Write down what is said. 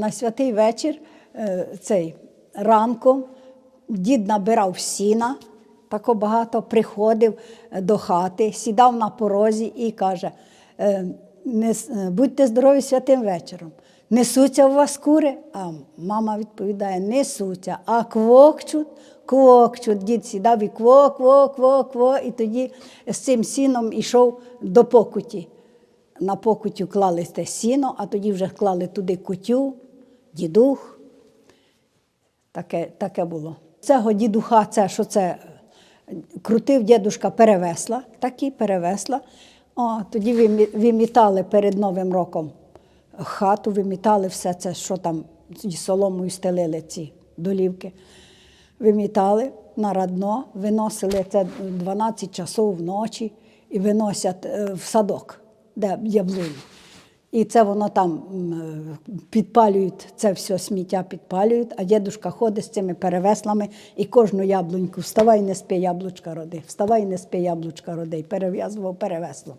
На святий вечір е, цей ранком дід набирав сіна, тако багато приходив е, до хати, сідав на порозі і каже: е, «Нес- е, будьте здорові святим вечором. Несуться у вас кури? А мама відповідає: несуться, а квокчуть, квокчуть. Дід сідав і кво, кво, кво, кво, і тоді з цим сіном ішов до покуті. На покутю клали те сіно, а тоді вже клали туди кутю, дідух. Таке, таке було. Цього дідуха, це що це е, крутив дідушка перевесла, так і перевесла. О, тоді вимітали перед Новим роком хату, вимітали все це, що там соломою стелили ці долівки. Вимітали на радно, виносили це 12 часов вночі і виносять е, в садок, де яблуні. І це воно там е, підпалюють, це все сміття підпалюють, а дідушка ходить з цими перевеслами і кожну яблуньку вставай, не спи, яблучка роди, вставай, не спи, яблучка роди, і перев'язував перевеслом.